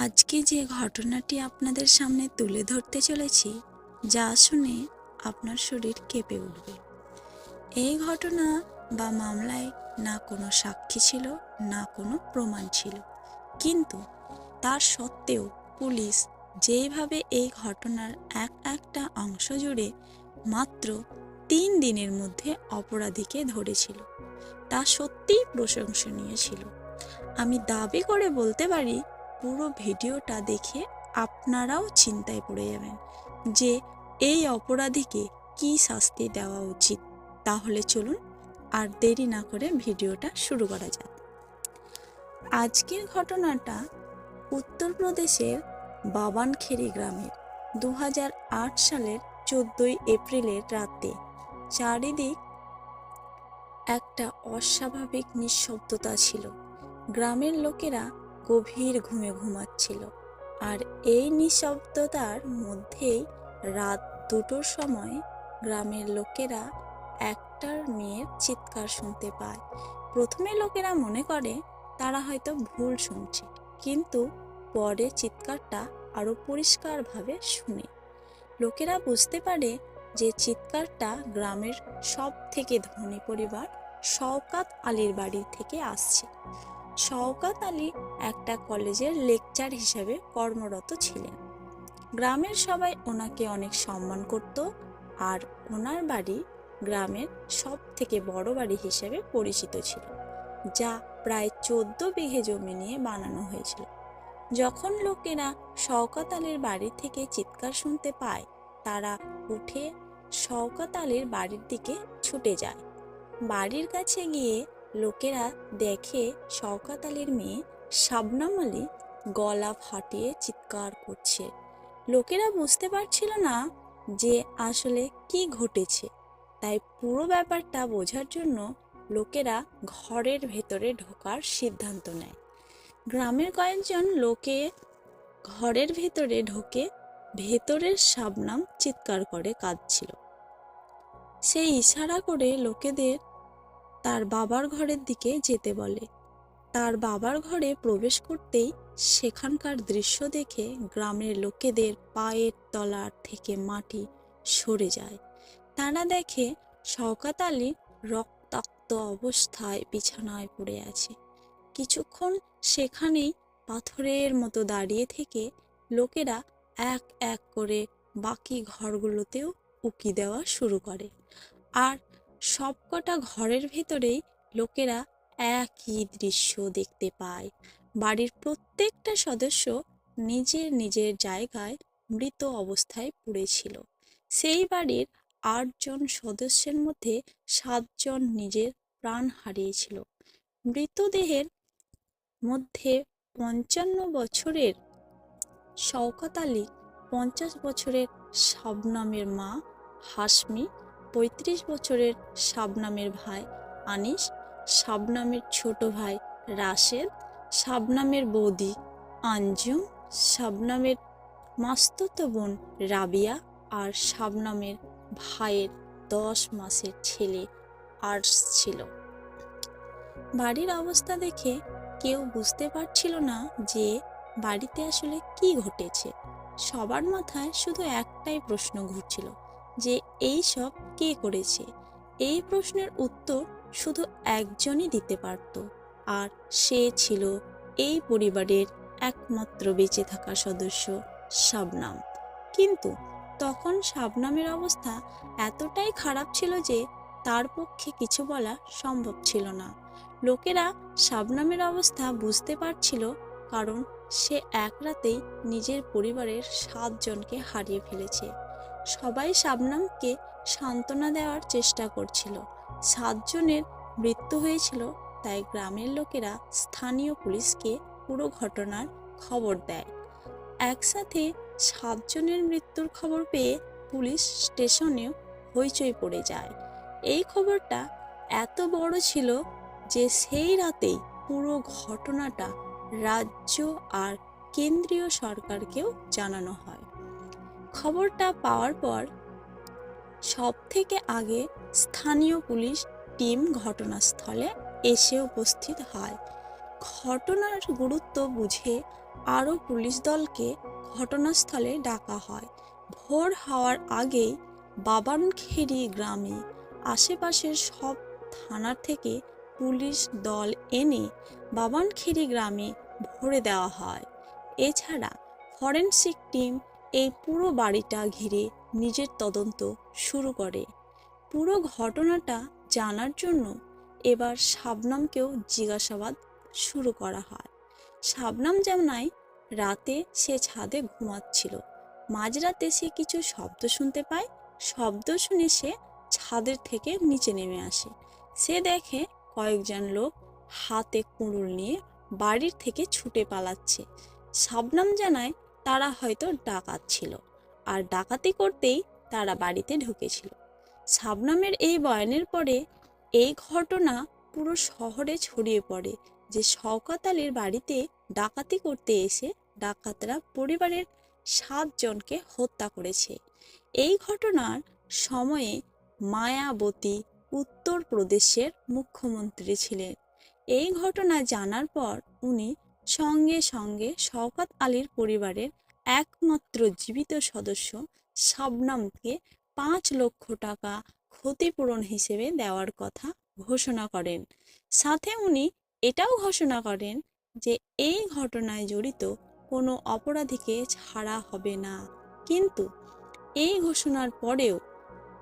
আজকে যে ঘটনাটি আপনাদের সামনে তুলে ধরতে চলেছি, যা শুনে আপনার শরীর কেঁপে উঠবে। এই ঘটনা বা মামলায় না কোনো সাক্ষী ছিল, না কোনো প্রমাণ ছিল। কিন্তু তার সত্ত্বেও পুলিশ যেইভাবে এই ঘটনার এক একটা অংশ জুড়ে মাত্র তিন দিনের মধ্যে অপরাধীকে ধরেছিল, তা সত্যিই প্রশংসনীয় ছিল। আমি দাবি করে বলতে পারি পুরো ভিডিওটা দেখে আপনারাও চিন্তায় পড়ে যাবেন যে এই অপরাধীকে কি শাস্তি দেওয়া উচিত। তাহলে চলুন আর দেরি না করে ভিডিওটা শুরু করা যাক। আজকের ঘটনাটা উত্তরপ্রদেশের বাবানখেরি গ্রামের দু হাজার আট সালের চোদ্দোই এপ্রিলের রাতে চারিদিক একটা অস্বাভাবিক নিঃশব্দতা ছিল। গ্রামের লোকেরা গভীর ঘুমে ঘুমাচ্ছিল। আর এই নিঃশব্দতার মধ্যেই রাত দুটোর সময় গ্রামের লোকেরা একটার মেয়ের চিৎকার শুনতে পায়। প্রথমে লোকেরা মনে করে তারা হয়তো ভুল শুনছে, কিন্তু পরে চিৎকারটা আরও পরিষ্কারভাবে শুনে। লোকেরা বুঝতে পারে যে চিৎকারটা গ্রামের সব থেকে ধনী পরিবার শওকাত আলীর বাড়ি থেকে আসছে। শওকাত আলী একটা কলেজের লেকচার হিসেবে কর্মরত ছিলেন। গ্রামের সবাই ওনাকে অনেক সম্মান করত আর ওনার বাড়ি গ্রামের সব থেকে বড় বাড়ি হিসেবে পরিচিত ছিল, যা প্রায় চোদ্দ বিঘে জমি নিয়ে বানানো হয়েছিল। যখন লোকেরা শওকাত আলীর বাড়ি থেকে চিৎকার শুনতে পায়, তারা উঠে শওকাত আলীর বাড়ির দিকে ছুটে যায়। বাড়ির কাছে গিয়ে লোকেরা দেখে শওকাত আলীর মেয়ে শাবনাম আলী গলা ফাটিয়ে চিৎকার করছে। লোকেরা বুঝতে পারছিল না যে আসলে কি ঘটেছে। তাই পুরো ব্যাপারটা বোঝার জন্য লোকেরা ঘরের ভেতরে ঢোকার সিদ্ধান্ত নেয়। গ্রামের কয়েকজন লোকে ঘরের ভেতরে ঢোকে ভেতরের শাবনাম চিৎকার করে কাঁদছিল। সে ইশারা করে লোকেদের তার বাবার ঘরের দিকে যেতে বলে। তার বাবার ঘরে প্রবেশ করতেই সেখানকার দৃশ্য দেখে গ্রামের লোকেদের পায়ের তলার থেকে মাটি সরে যায়। তারা দেখে শওকাত আলী রক্তাক্ত অবস্থায় বিছানায় পড়ে আছে। কিছুক্ষণ সেখানেই পাথরের মতো দাঁড়িয়ে থেকে লোকেরা এক এক করে বাকি ঘরগুলোতেও উকি দেওয়া শুরু করে। আর সবকটা ঘরের ভেতরেই লোকেরা একই দৃশ্য দেখতে পায়। বাড়ির প্রত্যেকটা সদস্য নিজের নিজের জায়গায় মৃত অবস্থায় পড়েছিল। সেই বাড়ির আটজন সদস্যের মধ্যে সাতজন নিজের প্রাণ হারিয়েছিল। মৃতদেহের মধ্যে পঞ্চান্ন বছরের শওকত আলী, পঞ্চাশ বছরের শাবনামের মা হাসমি পঁয়ত্রিশ বছরের শাবনামের ভাই আনিস, শাবনামের ছোট ভাই রাশেদ, শাবনামের বৌদি আঞ্জুম শাবনামের মাস্ততো বোন রাবিয়া আর শাবনামের ভাইয়ের দশ মাসের ছেলে আর্টস ছিল। বাড়ির অবস্থা দেখে কেউ বুঝতে পারছিল না যে বাড়িতে আসলে কি ঘটেছে। সবার মাথায় শুধু একটাই প্রশ্ন ঘুরছিল যে এই সব কে করেছে? এই প্রশ্নের উত্তর শুধু একজনই দিতে পারত, আর সে ছিল এই পরিবারের একমাত্র বেঁচে থাকা সদস্য শাবনাম। কিন্তু তখন শাবনামের অবস্থা এতটাই খারাপ ছিল যে তার পক্ষে কিছু বলা সম্ভব ছিল না। লোকেরা শাবনামের অবস্থা বুঝতে পারছিল, কারণ সে এক রাতেই নিজের পরিবারের সাতজনকে হারিয়ে ফেলেছে। সবাই শাবনামকে সান্ত্বনা দেওয়ার চেষ্টা করছিল। সাতজনের মৃত্যু হয়েছিল, তাই গ্রামের লোকেরা স্থানীয় পুলিশকে পুরো ঘটনার খবর দেয়। একসাথে সাতজনের মৃত্যুর খবর পেয়ে পুলিশ স্টেশনেও হইচই পড়ে যায়। এই খবরটা এত বড় ছিল যে সেই রাতেই পুরো ঘটনাটা রাজ্য আর কেন্দ্রীয় সরকারকেও জানানো হয়। খবরটা পাওয়ার পর সব থেকে আগে স্থানীয় পুলিশ টিম ঘটনাস্থলে এসে উপস্থিত হয়। ঘটনার গুরুত্ব বুঝে আরও পুলিশ দলকে ঘটনাস্থলে ডাকা হয়। ভোর হওয়ার আগেই বাবানখেরি গ্রামে আশেপাশের সব থানার থেকে পুলিশ দল এনে বাবানখেরি গ্রামে ভরে দেওয়া হয়। এছাড়া ফরেনসিক টিম এই পুরো বাড়িটা ঘিরে নিজের তদন্ত শুরু করে। পুরো ঘটনাটা জানার জন্য এবার শাবনামকেও জিজ্ঞাসাবাদ শুরু করা হয়। শাবনাম জানায় রাতে সে ছাদে ঘুমাচ্ছিল। মাঝরাতে সে কিছু শব্দ শুনতে পায়। শব্দ শুনে সে ছাদের থেকে নিচে নেমে আসে। সে দেখে কয়েকজন লোক হাতে কুড়ুল নিয়ে বাড়ির থেকে ছুটে পালাচ্ছে। শাবনাম জানায় তারা হয়তো ডাকাত ছিল। আর ডাকাতি করতেই তারা বাড়িতে ঢুকেছিল। শাবনামের এই বয়ানের পরে এই ঘটনা পুরো শহরে ছড়িয়ে পড়ে যে শওকত আলীর বাড়িতে ডাকাতি করতে এসে ডাকাতরা পরিবারের সাতজনকে হত্যা করেছে। এই ঘটনার সময়ে মায়াবতী উত্তরপ্রদেশের মুখ্যমন্ত্রী ছিলেন। এই ঘটনা জানার পর উনি সঙ্গে সঙ্গে শওকত আলীর পরিবারের একমাত্র জীবিত সদস্য শাবনামকে পাঁচ লক্ষ টাকা ক্ষতিপূরণ হিসেবে দেওয়ার কথা ঘোষণা করেন। সাথে উনি এটাও ঘোষণা করেন যে এই ঘটনায় জড়িত কোনো অপরাধীকে ছাড়া হবে না। কিন্তু এই ঘোষণার পরেও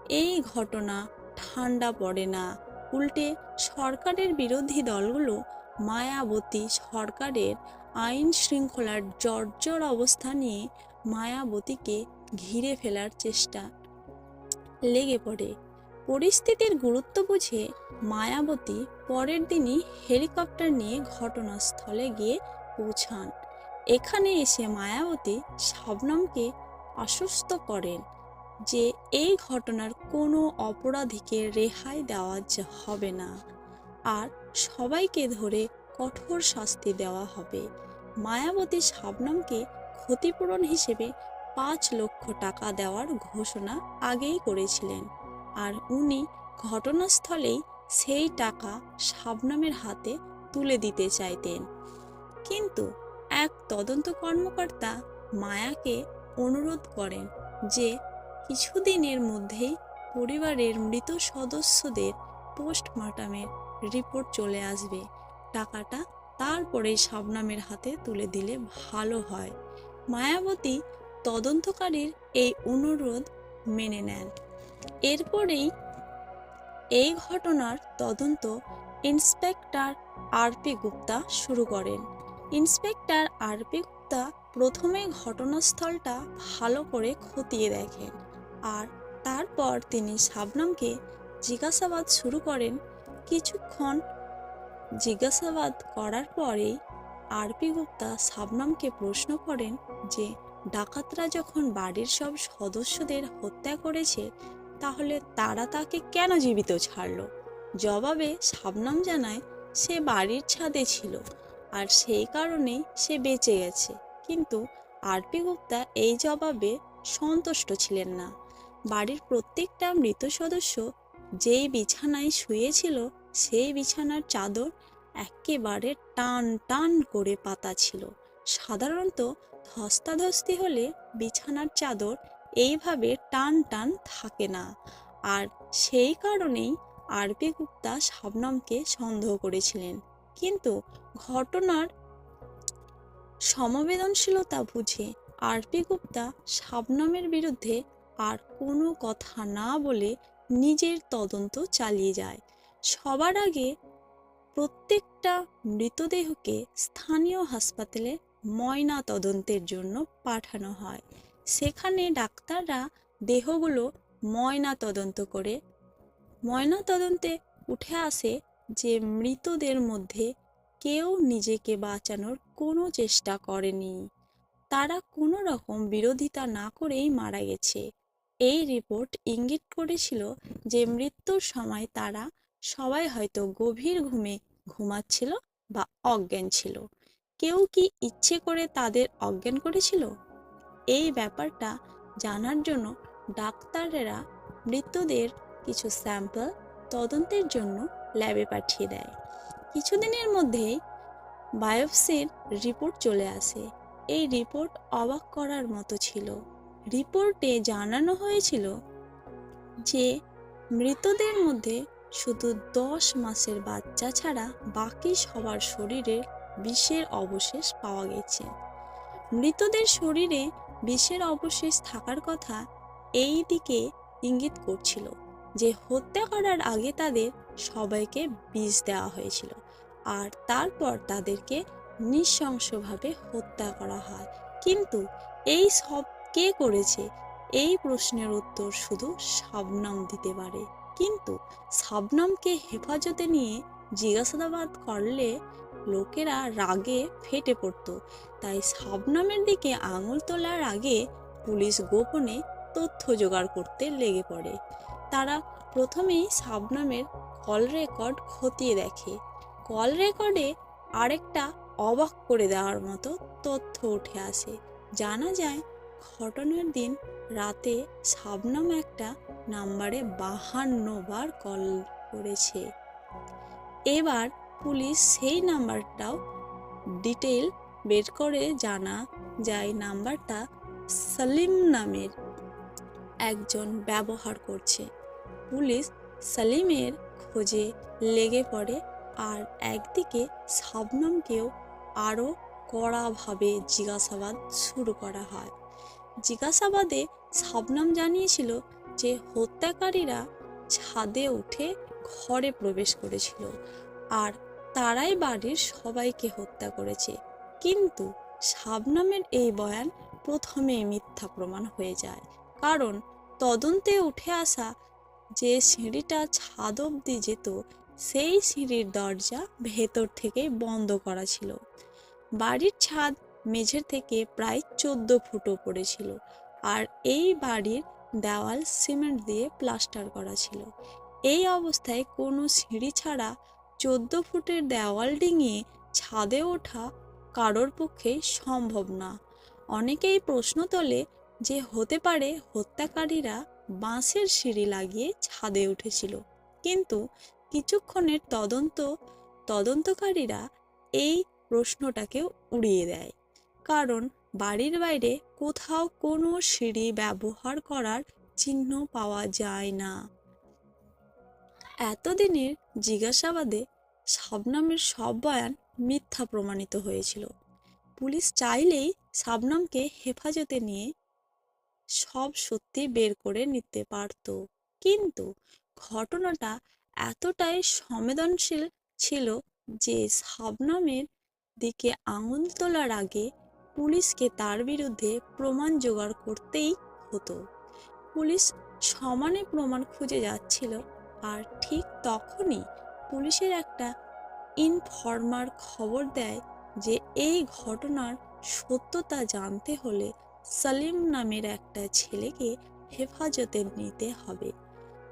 এই ঘটনা ঠান্ডা পড়ে না। উল্টে সরকারের বিরোধী দলগুলো মায়াবতী সরকারের আইন শৃঙ্খলার জর্জর অবস্থা নিয়ে মায়াবতীকে ঘিরে ফেলার চেষ্টা লেগে পড়ে। পরিস্থিতির গুরুত্ব বুঝে মায়াবতী পরের দিনই হেলিকপ্টার নিয়ে ঘটনাস্থলে গিয়ে পৌঁছান। এখানে এসে মায়াবতী শবনমকে আশ্বস্ত করেন যে এই ঘটনার কোনো অপরাধীকে রেহাই দেওয়া হবে না। আর সবাইকে ধরে কঠোর শাস্তি দেওয়া হবে। মায়াবতী শাবনমকে ক্ষতিপূরণ হিসেবে পাঁচ লক্ষ টাকা দেওয়ার ঘোষণা আগেই করেছিলেন। আর উনি ঘটনাস্থলেই সেই টাকা শাবনামের হাতে তুলে দিতে চাইতেন। কিন্তু এক তদন্ত কর্মকর্তা মায়াকে অনুরোধ করেন যে কিছুদিনের মধ্যেই পরিবারের মৃত সদস্যদের পোস্টমর্টমের রিপোর্ট চলে আসবে। টাকাটা তারপরে শাবনামের হাতে তুলে দিলে ভালো হয়। মায়াবতী তদন্তকারীর এই অনুরোধ মেনে নেন। এরপরেই এই ঘটনার তদন্ত ইন্সপেক্টর আরপি গুপ্তা শুরু করেন। ইন্সপেক্টর আরপি গুপ্তা প্রথমে ঘটনাস্থলটা ভালো করে খতিয়ে দেখেন আর তারপর তিনি শাবনামকে জিজ্ঞাসাবাদ শুরু করেন, কিছুক্ষণ জিজ্ঞাসাবাদ করার পরেই আরপি গুপ্তা শাবনামকে প্রশ্ন করেন যে, ডাকাতরা যখন বাড়ির সব সদস্যদের হত্যা করেছে, তাহলে তারা তাকে কেন জীবিত ছাড়ল? জবাবে শাবনাম জানায়, সে বাড়ির ছাদে ছিল আর সেই কারণেই সে বেঁচে গেছে। কিন্তু আরপি গুপ্তা এই জবাবে সন্তুষ্ট ছিলেন না। বাড়ির প্রত্যেকটা মৃত সদস্য যেই বিছানায় শুয়েছিল, সেই বিছানার চাদর একেবারে টান টান করে পাতা ছিল। সাধারণত ধস্তাধস্তি হলে বিছানার চাদর এইভাবে টান টান থাকে না। আর সেই কারণেই আরপি গুপ্তা শাবনমকে সন্দেহ করেছিলেন। কিন্তু ঘটনার সমবেদনশীলতা বুঝে আরপি গুপ্তা শাবনমের বিরুদ্ধে আর কোনো কথা না বলে নিজের তদন্ত চালিয়ে যায়। সবার আগে প্রত্যেকটা মৃতদেহকে স্থানীয় হাসপাতালে ময়না তদন্তের জন্য পাঠানো হয়। সেখানে ডাক্তাররা দেহগুলো ময়না তদন্ত করে। ময়না তদন্তে উঠে আসে যে মৃতদের মধ্যে কেউ নিজেকে বাঁচানোর কোনো চেষ্টা করেনি। তারা কোনো রকম বিরোধিতা না করেই মারা গেছে। এই রিপোর্ট ইঙ্গিত করেছিল যে মৃত্যুর সময় তারা সবাই হয়তো গভীর ঘুমে ঘুমাচ্ছিল বা অজ্ঞান ছিল। কেউ কি ইচ্ছে করে তাদের অজ্ঞান করেছিল? এই ব্যাপারটা জানার জন্য ডাক্তারেরা মৃতদের কিছু স্যাম্পল তদন্তের জন্য ল্যাবে পাঠিয়ে দেয়। কিছুদিনের মধ্যেই বায়োপসির রিপোর্ট চলে আসে। এই রিপোর্ট অবাক করার মতো ছিল। রিপোর্টে জানানো হয়েছিল যে, মৃতদের মধ্যে শুধু দশ মাসের বাচ্চা ছাড়া বাকি সবার শরীরে বিষের অবশেষ পাওয়া গেছে। মৃতদের শরীরে বিষের অবশেষ থাকার কথা এই দিকে ইঙ্গিত করছিল যে হত্যা করার আগে তাদের সবাইকে বিষ দেওয়া হয়েছিল আর তারপর তাদেরকে নৃশংসভাবে হত্যা করা হয়। কিন্তু এই সব কে করেছে? এই প্রশ্নের উত্তর শুধু শাবনাম দিতে পারে। কিন্তু শাবনামকে হেফাজতে নিয়ে জিজ্ঞাসাবাদ করলে লোকেরা রাগে ফেটে পড়ত। তাই শাবনামের দিকে আঙুল তোলার আগে পুলিশ গোপনে তথ্য জোগাড় করতে লেগে পড়ে। তারা প্রথমেই শাবনামের কল রেকর্ড খতিয়ে দেখে। কল রেকর্ডে আরেকটা অবাক করে দেওয়ার মতো তথ্য উঠে আসে। জানা যায় ঘটনার দিন রাতে শাবনাম একটা নাম্বারে বাহান্ন বার কল করেছে। এবার পুলিশ সেই নাম্বারটাও ডিটেল বের করে জানা যায় নাম্বারটা সালিম নামের একজন ব্যবহার করছে। পুলিশ সালিমের খোঁজে লেগে পড়ে আর একদিকে শাবনমকেও আরও কড়াভাবে জিজ্ঞাসাবাদ শুরু করা হয়। জিজ্ঞাসাবাদে শাবনম জানিয়েছিল যে হত্যাকারীরা ছাদে উঠে ঘরে প্রবেশ করেছিল আর তারাই বাড়ির সবাইকে হত্যা করেছে। কিন্তু শাবনামের এই বয়ান প্রথমেই মিথ্যা প্রমাণ হয়ে যায়। কারণ তদন্তে উঠে আসা যে সিঁড়িটা ছাদ অবধি যেত, সেই সিঁড়ির দরজা ভেতর থেকে বন্ধ করা ছিল। বাড়ির ছাদ মেঝের থেকে প্রায় চোদ্দ ফুট ওপরে ছিল আর এই বাড়ির দেওয়াল সিমেন্ট দিয়ে প্লাস্টার করা ছিল। এই অবস্থায় কোনো সিঁড়ি ছাড়া চোদ্দ ফুটের দেওয়াল ডিঙিয়ে ছাদে ওঠা কারোর পক্ষে সম্ভব না। অনেকেই প্রশ্ন তোলে যে হতে পারে হত্যাকারীরা বাঁশের সিঁড়ি লাগিয়ে ছাদে উঠেছিল, কিন্তু কিছুক্ষণের তদন্ত, তদন্তকারীরা এই প্রশ্নটাকে উড়িয়ে দেয়। কারণ বাড়ির বাইরে কোথাও কোনো সিঁড়ি ব্যবহার করার চিহ্ন পাওয়া যায় না। এতদিনের জিজ্ঞাসাবাদে শাবনামের সব বয়ান মিথ্যা প্রমাণিত হয়েছিল। পুলিশ চাইলেই শাবনামকে হেফাজতে নিয়ে সব সত্যি বের করে নিতে পারত। কিন্তু ঘটনাটা এতটাই সংবেদনশীল ছিল যে শাবনামের দিকে আঙুল তোলার আগে পুলিশকে তার বিরুদ্ধে প্রমাণ জোগাড় করতেই হতো। পুলিশ সমানে প্রমাণ খুঁজে যাচ্ছিল আর ঠিক তখনই পুলিশের একটা ইনফরমার খবর দেয় যে এই ঘটনার সত্যতা জানতে হলে সালিম নামের একটা ছেলেকে হেফাজতে নিতে হবে।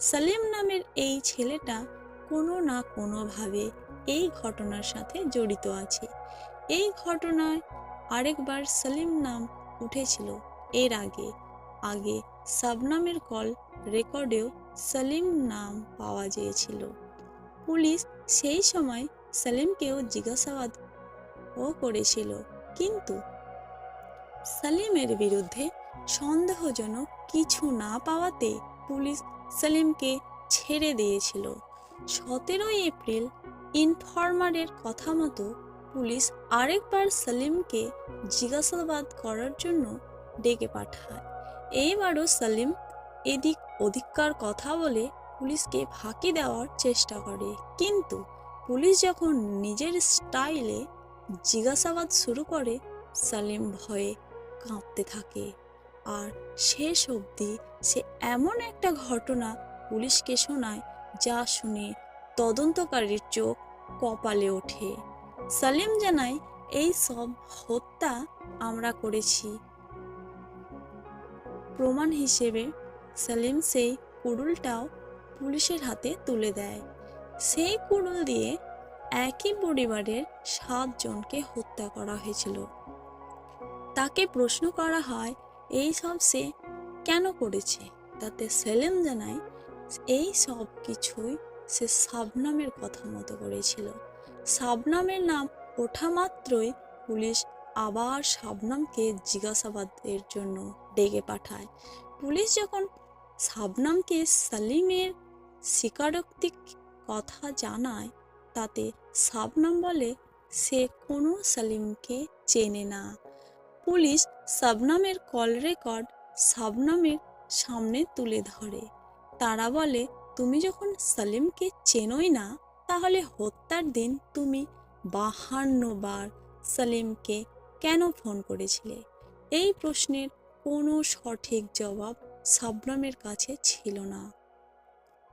সালিম নামের এই ছেলেটা কোনো না কোনোভাবে এই ঘটনার সাথে জড়িত আছে। এই ঘটনায় আরেকবার সালিম নাম উঠেছিল এর আগে। আগে সাবনামের কল রেকর্ডেও সালিম নাম পাওয়া গিয়েছিল। পুলিশ সেই সময় সালিমকেও জিজ্ঞাসাবাদ ও করেছিল, কিন্তু সালিমের বিরুদ্ধে সন্দেহজনক কিছু না পাওয়াতে পুলিশ সালিমকে ছেড়ে দিয়েছিল। সতেরোই এপ্রিল ইনফরমারের কথা মতো পুলিশ আরেকবার সালিমকে জিজ্ঞাসাবাদ করার জন্য ডেকে পাঠায়। এইবারও সালিম এদিক ওদিককার কথা বলে পুলিশকে ফাঁকি দেওয়ার চেষ্টা করে। কিন্তু পুলিশ যখন নিজের স্টাইলে জিজ্ঞাসাবাদ শুরু করে, সালিম ভয়ে কাঁপতে থাকে। আর শেষ অবধি সে এমন একটা ঘটনা পুলিশকে শোনায় যা শুনে তদন্তকারীর চোখ কপালে ওঠে। সালিম জানায়, এই সব হত্যা আমরা করেছি। প্রমাণ হিসেবে সালিম সেই কুড়ুলটাও পুলিশের হাতে তুলে দেয়। সেই কুড়ুল দিয়ে একই পরিবারের সাতজনকে হত্যা করা হয়েছিল। তাকে প্রশ্ন করা হয়, এই সব সে কেন করেছে? তাতে সেলেম জানায়, এই সব কিছুই সে সাবনামের কথা মতো করেছিল। সাবনামের নাম ওঠা মাত্রই পুলিশ আবার শাবনামকে জিজ্ঞাসাবাদের জন্য ডেকে পাঠায়। পুলিশ যখন শাবনামকে সালিমের স্বীকারোক্তি কথা জানায়, তাতে শাবনাম বলে সে কোনো সালিমকে চেনে না। পুলিশ শাবনামের কল রেকর্ড শাবনামের সামনে তুলে ধরে। তারা বলে, তুমি যখন সালিমকে চেনোই না তাহলে হত্যার দিন তুমি বাহান্ন বার সালিমকে কেন ফোন করেছিলে? এই প্রশ্নের কোনো সঠিক জবাব শাবনামের কাছে ছিল না।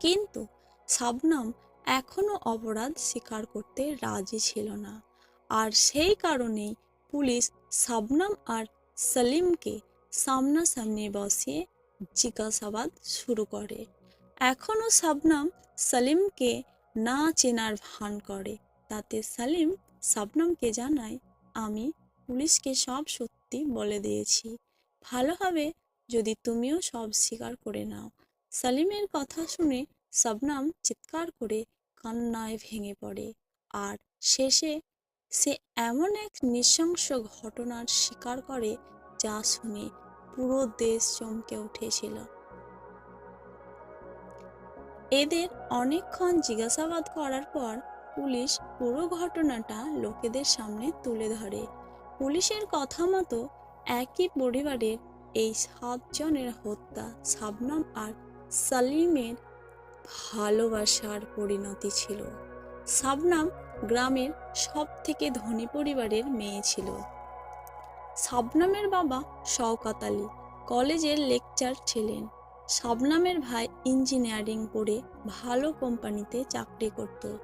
কিন্তু শাবনাম এখনও অপরাধ স্বীকার করতে রাজি ছিল না। আর সেই কারণেই পুলিশ শাবনাম আর সালিমকে সামনাসামনি বসিয়ে জিজ্ঞাসাবাদ শুরু করে। এখনও শাবনাম সালিমকে না চেনার ভান করে। তাতে সালিম শাবনামকে জানায়, আমি পুলিশকে সব সত্যি বলে দিয়েছি। ভালো হবে যদি তুমিও সব স্বীকার করে নাও। সালিমের কথা শুনে শবনাম চিৎকার করে কান্নায় ভেঙে পড়ে। আর শেষে সে এমন এক নৃশংস ঘটনার শিকার করে, যা শুনে পুরো দেশ চমকে উঠেছিল। এদের অনেকক্ষণ জিজ্ঞাসাবাদ করার পর পুলিশ পুরো ঘটনাটা লোকেদের সামনে তুলে ধরে। পুলিশের কথা মতো একই পরিবারের এই সাতজনের হত্যা শাবনাম আর সালিমের ভালোবাসার পরিণতি ছিল। শাবনাম গ্রামের সব থেকে ধনী পরিবারের মেয়ে ছিল। শাবনামের বাবা শওকাত আলী কলেজের লেকচার ছিলেন। শাবনামের ভাই ইঞ্জিনিয়ারিং পড়ে ভালো কোম্পানিতে চাকরি করত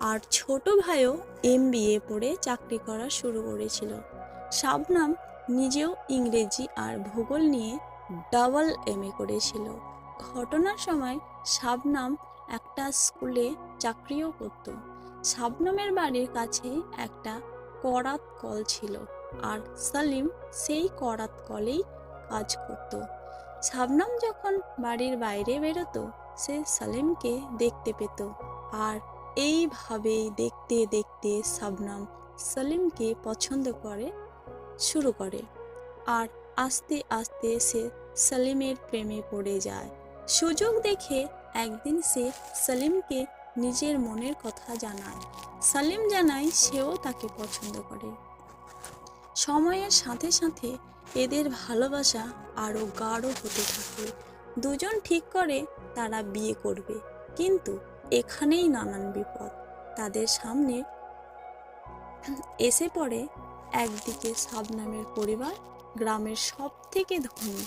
আর ছোট ভাইও এম পড়ে চাকরি করা শুরু করেছিল। শাবনাম নিজেও ইংরেজি আর ভূগোল নিয়ে ডাবল এম এ করেছিল। ঘটনার সময় শাবনাম একটা স্কুলে চাকরিও করত। শাবনামের বাড়ির কাছে একটা করাত কল ছিল আর সালিম সেই করাত কলেই কাজ করত। শাবনাম যখন বাড়ির বাইরে বেরোতো, সে সালিমকে দেখতে পেত। আর এইভাবেই দেখতে দেখতে শাবনাম সালিমকে পছন্দ করে, শুরু করে। আর আস্তে আস্তে সে সালিমের প্রেমে পড়ে যায়। সুযোগ দেখে একদিন সে সালিমকে নিজের মনের কথা জানায়। সালিম জানায় সেও তাকে পছন্দ করে। সময়ের সাথে সাথে এদের ভালোবাসা আরও গাঢ় হতে থাকে। দুজন ঠিক করে, তারা বিয়ে করবে। কিন্তু এখানেই নানান বিপদ। তাদের সামনে এসে পড়ে একদিকে সাবনামের পরিবার, গ্রামের সব থেকে ধনী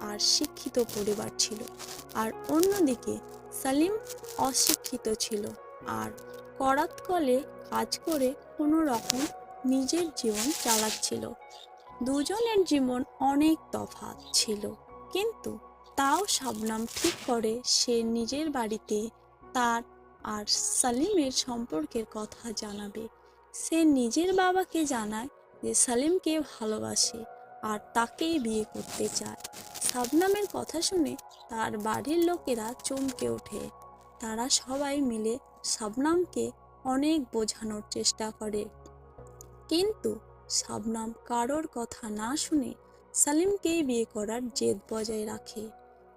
আর শিক্ষিত পরিবার ছিল। আর অন্যদিকে সালিম অশিক্ষিত ছিল আর করাতকলে কাজ করে কোনো রকম নিজের জীবন চালাচ্ছিল। দুজনের জীবন অনেক তফাৎ ছিল, কিন্তু তাও শাবনাম ঠিক করে সে নিজের বাড়িতে তার আর সালিমের সম্পর্কের কথা জানাবে। সে নিজের বাবাকে জানায় যে সালিমকে ভালোবাসে আর তাকেই বিয়ে করতে চায়। শাবনামের কথা শুনে তার বাড়ির লোকেরা চমকে ওঠে। তারা সবাই মিলে শাবনামকে অনেক বোঝানোর চেষ্টা করে। কিন্তু শাবনাম কারোর কথা না শুনে সালিমকেই বিয়ে করার জেদ বজায় রাখে।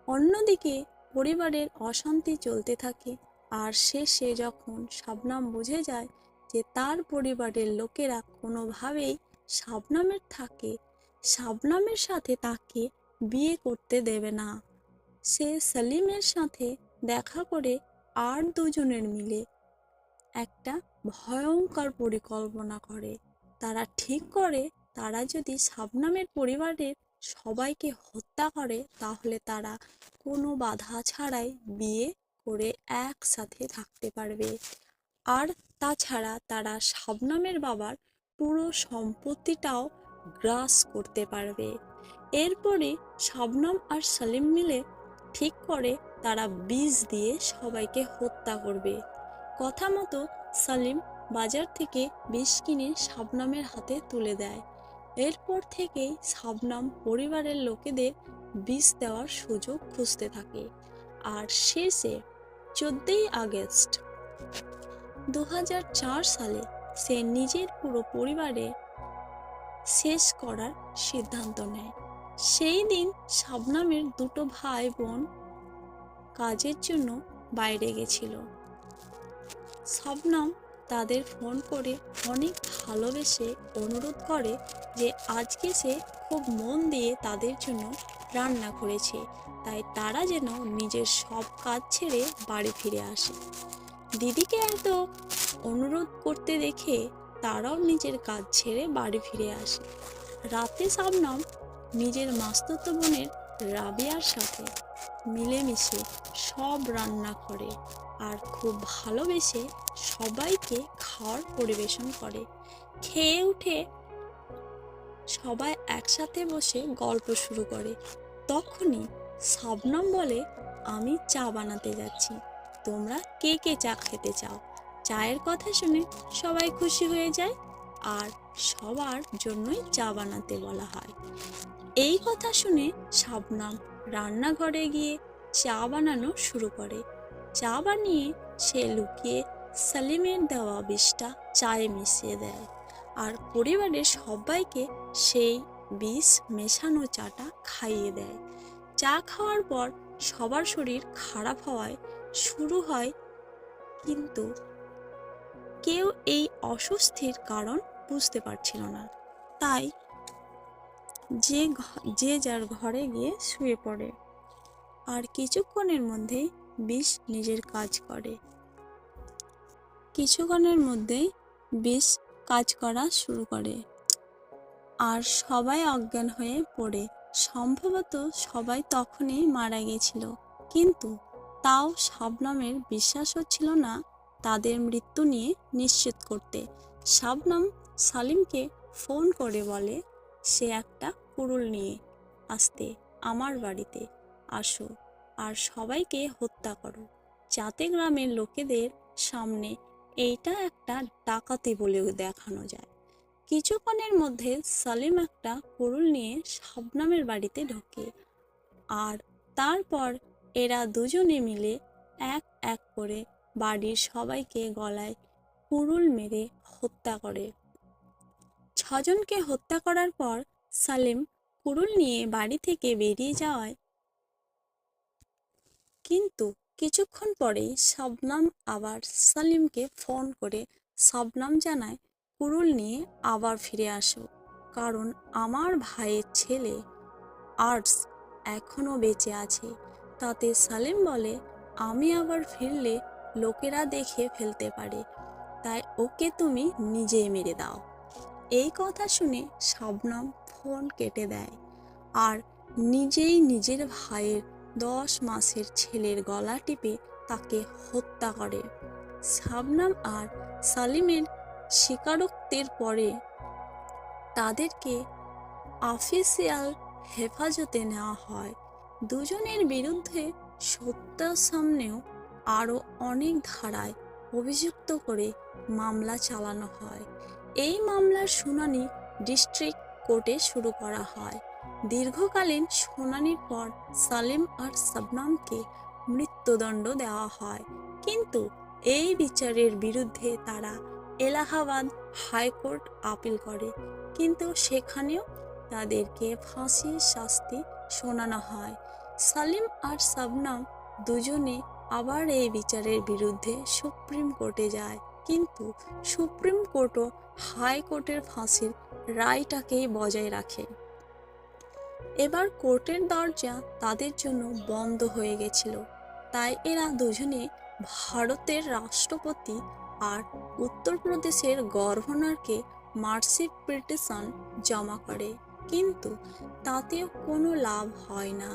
অন্যদিকে পরিবারের অশান্তি চলতে থাকে আর শেষে যখন শাবনাম বুঝে যায় যে তার পরিবারের লোকেরা কোনোভাবেই শাবনামের থাকে শাবনামের সাথে তাকে বিয়ে করতে দেবে না। সে সালিমের সাথে দেখা করে আর দুজনের মিলে একটা ভয়ঙ্কর পরিকল্পনা করে। তারা ঠিক করে, তারা যদি শাবনামের পরিবারের সবাইকে হত্যা করে, তাহলে তারা কোনো বাধা ছাড়াই বিয়ে করে একসাথে থাকতে পারবে। আর তাছাড়া তারা শাবনামের বাবার পুরো সম্পত্তিটাও গ্রাস করতে পারবে। এরপরে শাবনাম আর সালিম মিলে ঠিক করে তারা বীজ দিয়ে সবাইকে হত্যা করবে। কথা মতো সালিম বাজার থেকে বিষ কিনে শাবনামের হাতে তুলে দেয়। এরপর থেকেই শাবনাম পরিবারের লোকেদের বিষ দেওয়ার সুযোগ খুঁজতে থাকে। আর শেষে চোদ্দই আগস্ট দু হাজার চার সালে সে নিজের পুরো পরিবারে শেষ করার সিদ্ধান্ত নেয়। সেই দিন শাবনামের দুটো ভাই বোন কাজের জন্য বাইরে গেছিল। শবনম তাদের ফোন করে অনেক ভালোবেসে অনুরোধ করে যে আজকে সে খুব মন দিয়ে তাদের জন্য রান্না করেছে। তাই তারা যেন নিজের সব কাজ ছেড়ে বাড়ি ফিরে আসে। দিদিকে এত অনুরোধ করতে দেখে তারাও নিজের কাজ ছেড়ে বাড়ি ফিরে আসে। রাতে শাবনম নিজের মাস্তুত বোনের রাবিয়ার সাথে মিলেমিশে সব রান্না করে। আর খুব ভালোবেসে সবাইকে খাওয়ার পরিবেশন করে। খেয়ে উঠে সবাই একসাথে বসে গল্প শুরু করে। তখনই শবনম বলে, আমি চা বানাতে যাচ্ছি। তোমরা কে কে চা খেতে চাও? চায়ের কথা শুনে সবাই খুশি হয়ে যায় আর সবার জন্যই চা বানাতে বলা হয়। এই কথা শুনে শাবনাম রান্নাঘরে গিয়ে চা বানানো শুরু করে। চা বানিয়ে সে লুকিয়ে সালিমের দেওয়া বিষটা চায়ে মিশিয়ে দেয়। আর পরিবারের সবাইকে সেই বিষ মেশানো চাটা খাইয়ে দেয়। চা খাওয়ার পর সবার শরীর খারাপ হওয়ায় শুরু হয় কিন্তু কেউ এই অস্বস্তির কারণ বুঝতে পারছিল না। তাই যে যে যার ঘরে গিয়ে শুয়ে পড়ে। আর কিছুক্ষণের মধ্যেই বিষ নিজের কাজ করে। কিছুক্ষণের মধ্যেই বিষ কাজ করা শুরু করে। আর সবাই অজ্ঞান হয়ে পড়ে। সম্ভবত সবাই তখনই মারা গেছিল। কিন্তু তাও শাবনামের বিশ্বাস হচ্ছিল না তাদের মৃত্যু নিয়ে নিশ্চিত করতে। শাবনাম সালিমকে ফোন করে বলে, সে একটা কুড়ুল নিয়ে আসতে, আমার বাড়িতে আসো। আর সবাইকে হত্যা করো। যাতে গ্রামের লোকেদের সামনে এইটা একটা ডাকাতি বলে দেখানো যায়। কিছুক্ষণের মধ্যে সালিম একটা কুড়ুল নিয়ে শাবনামের বাড়িতে ঢোকে আর তারপর এরা দুজনে মিলে এক এক করে বাড়ির সবাইকে গলায় কুড়ুল মেরে হত্যা করে। ছজনকে হত্যা করার পর সালিম কুড়ুল নিয়ে বাড়ি থেকে বেরিয়ে যাওয়ায় কিন্তু কিছুক্ষণ পরেই শবনম আবার সালিমকে ফোন করে শবনম জানায় কুড়ুল নিয়ে আবার ফিরে আসো। কারণ আমার ভাইয়ের ছেলে আর্টস এখনও বেঁচে আছে। তাতে সালিম বলে, আমি আবার ফিরলে লোকেরা দেখে ফেলতে পারে। তাই ওকে তুমি নিজেই মেরে দাও। এই কথা শুনে শবনম ফোন কেটে দেয়। আর নিজেই নিজের ভাইয়ের দশ মাসের ছেলের গলা টিপে তাকে হত্যা করে। শাবনাম আর সালিমের স্বীকারোক্তির পরে তাদেরকে অফিসিয়াল হেফাজতে নেওয়া হয়। দুজনের বিরুদ্ধে সত্যার সামনেও আরও অনেক ধারায় অভিযুক্ত করে মামলা চালানো হয়। এই মামলার শুনানি ডিস্ট্রিক্ট কোর্টে শুরু করা হয়। দীর্ঘকালীন শুনানির পর সালিম আর সাবনামকে মৃত্যুদণ্ড দেওয়া হয়। কিন্তু এই বিচারের বিরুদ্ধে তারা এলাহাবাদ হাইকোর্ট আপিল করে। কিন্তু সেখানেও তাদেরকে ফাঁসির শাস্তি শোনানো হয়। সালিম আর সাবনাম দুজনে আবার এই বিচারের বিরুদ্ধে সুপ্রিম কোর্টে যায়। কিন্তু সুপ্রিম কোর্টও হাইকোর্টের ফাঁসির রায়টাকেই বজায় রাখে। এবার কোর্টের দরজা তাদের জন্য বন্ধ হয়ে গেছিল। তাই এরা দুজনে ভারতের রাষ্ট্রপতি আর উত্তরপ্রদেশের গভর্নরকে মার্সি পিটিশন জমা করে। কিন্তু তাতেও কোনো লাভ হয় না।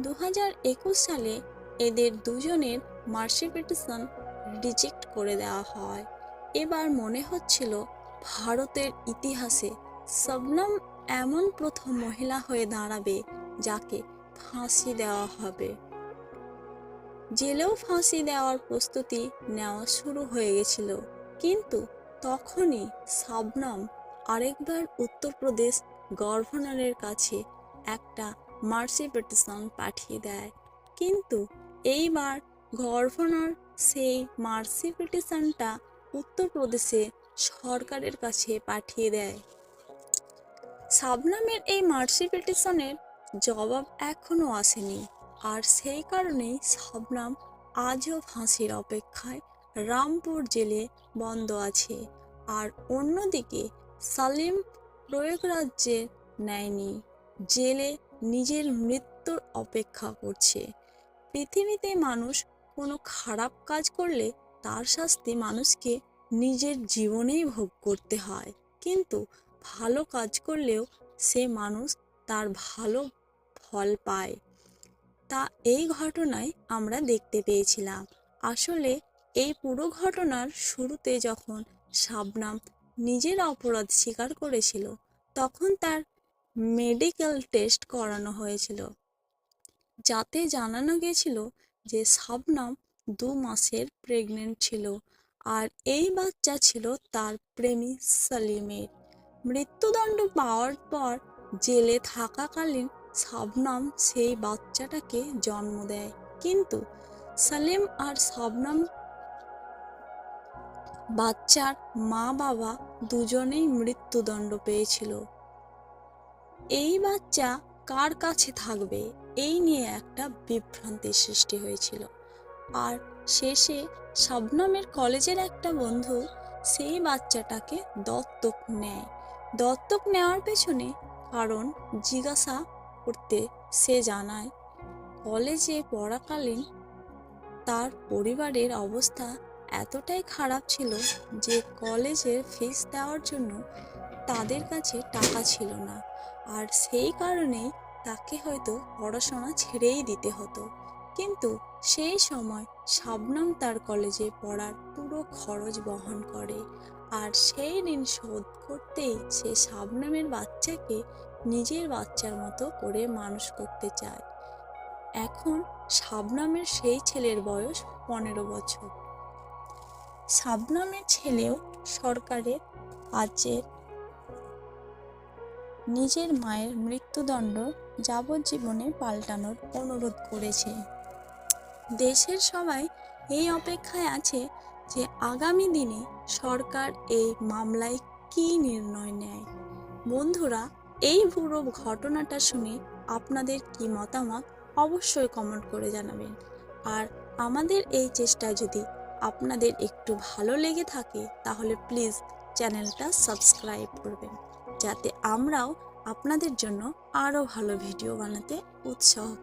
দু সালে এদের দুজনের মার্সি পিটিশন রিজেক্ট করে দেওয়া হয়। এবার মনে হচ্ছিল ভারতের ইতিহাসে শবনম এমন প্রথম মহিলা হয়ে দাঁড়াবে যাকে ফাঁসি দেওয়া হবে। জেলেও ফাঁসি দেওয়ার প্রস্তুতি নেওয়া শুরু হয়ে গেছিল। কিন্তু তখনই শবনম আরেকবার উত্তরপ্রদেশ গভর্নরের কাছে একটা মার্সি পিটিশন পাঠিয়ে দেয়। কিন্তু এইবার গভর্নর সেই মার্সি পিটিশনটা উত্তরপ্রদেশে সরকারের কাছে পাঠিয়ে দেয়। শাবনামের এই মার্সি পিটিশনের জবাব এখনও আসেনি। আর সেই কারণেই শাবনাম আজও ফাঁসির অপেক্ষায়। রামপুর জেলে বন্ধ আছে, আর অন্যদিকে সালিম প্রয়োগরাজ্যে নেয়নি। জেলে নিজের মৃত্যুর অপেক্ষা করছে। পৃথিবীতে মানুষ কোনো খারাপ কাজ করলে তার শাস্তি মানুষকে নিজের জীবনেই ভোগ করতে হয়। কিন্তু ভালো কাজ করলেও সে মানুষ তার ভালো ফল পায়। তা এই ঘটনায় আমরা দেখতে পেয়েছিলাম। আসলে এই পুরো ঘটনার শুরুতে যখন শাবনাম নিজের অপরাধ স্বীকার করেছিল, তখন তার মেডিকেল টেস্ট করানো হয়েছিল। যাতে জানানো গেছিল যে শাবনাম দু মাসের প্রেগনেন্ট ছিল, আর এই বাচ্চা ছিল তার প্রেমী সালিমের। মৃত্যুদণ্ড পাওয়ার পর জেলে থাকাকালীন শাবনাম সেই বাচ্চাটাকে জন্ম দেয়। কিন্তু সালেম আর শাবনাম বাচ্চার মা বাবা দুজনেই মৃত্যুদণ্ড পেয়েছিল। এই বাচ্চা কার কাছে থাকবে? এই নিয়ে একটা বিভ্রান্তির সৃষ্টি হয়েছিল। আর শেষে শবনমের কলেজের একটা বন্ধু সেই বাচ্চাটাকে দত্তক নেয়। দত্তক নেওয়ার পেছনে কারণ জিজ্ঞাসা করতে সে জানায়, কলেজে পড়াকালীন তার পরিবারের অবস্থা এতটাই খারাপ ছিল যে কলেজের ফিস দেওয়ার জন্য তাদের কাছে টাকা ছিল না। আর সেই কারণেই তাকে হয়তো পড়াশোনা ছেড়েই দিতে হতো। কিন্তু সেই সময় শাবনাম তার কলেজে পড়ার পুরো খরচ বহন করে। আর সেই ঋণ শোধ করতেই সে শাবনামের বাচ্চাকে নিজের বাচ্চার মতো করে মানুষ করতে চায়। এখন শাবনামের সেই ছেলের বয়স পনেরো বছর। শাবনামের ছেলেও সরকারের কাজের নিজের মায়ের মৃত্যুদণ্ড যাবজ্জীবনে পাল্টানোর অনুরোধ করেছে। দেশের সবাই এই অপেক্ষায় আছে যে আগামী দিনে সরকার এই মামলায় কী নির্ণয় নেয়? বন্ধুরা, এই পুরো ঘটনাটা শুনে আপনাদের কি মতামত অবশ্যই কমেন্ট করে জানাবেন। আর আমাদের এই চেষ্টা যদি আপনাদের একটু ভালো লেগে থাকে, তাহলে প্লিজ চ্যানেলটা সাবস্ক্রাইব করবেন। যাতে আমরাও আপনাদের জন্য আরও ভালো ভিডিও বানাতে উৎসাহ